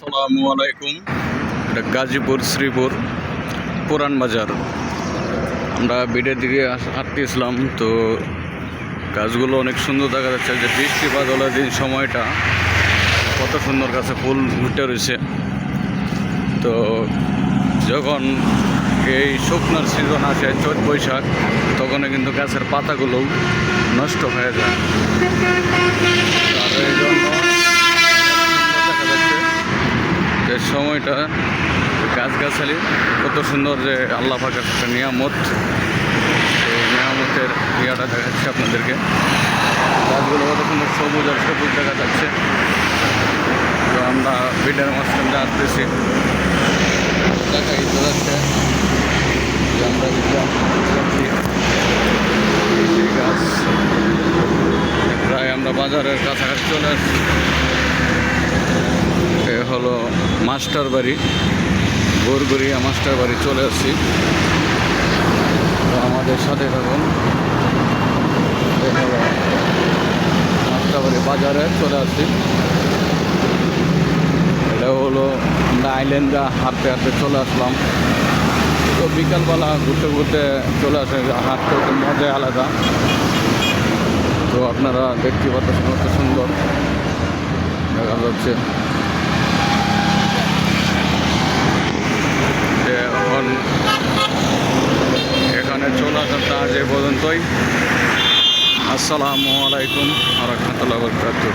আসসালামু আলাইকুম। এটা গাজীপুর, শ্রীপুর, পুরান বাজার। আমরা বিডের দিকে হাঁটতেছিলাম, তো গাছগুলো অনেক সুন্দর দেখা যাচ্ছে, যে বৃষ্টি বাদলের দিন সময়টা কত সুন্দর গাছে ফুল ফুটে রয়েছে। তো যখন এই শুকনার সিজন আসে, চৈত বৈশাখ তখন কিন্তু গাছের পাতাগুলো নষ্ট হয়ে যায় আর এই জন্য দেখা যাচ্ছে যে সময়টা গাছগাছালি, কত সুন্দর যে আল্লাহ পাকের একটা নিয়ামত। এই নিয়ামতের ইয়াটা দেখাচ্ছে আপনাদেরকে। গাছগুলো কত সুন্দর সবুজ আর সবুজ দেখা যাচ্ছে। তো আমরা বিডের মাঝখান দিয়ে আসতেছি দেখাই তো যাচ্ছে। যে আমরা গাছ, প্রায় আমরা বাজারের কাছাকাছি চলে আসছি। মাস্টার বাড়ি গোরগড়িয়া মাস্টার বাড়ি চলে আসছি। তো আমাদের সাথে থাকুন। মাস্টার বাড়ি বাজারে চলে আসছি। এটা হলো আইল্যান্ডা হাঁটতে হাঁটতে চলে আসলাম। তো বিকালবেলা ঘুরতে ঘুরতে চলে আসে, হাঁটতে তো মজাই আলাদা। তো আপনারা দেখতে পাচ্ছেন কত সুন্দর। দেখা যাচ্ছে এ পর্যন্তই। আসসালামু আলাইকুম রহমতুল্লাহ বরকাতুহ।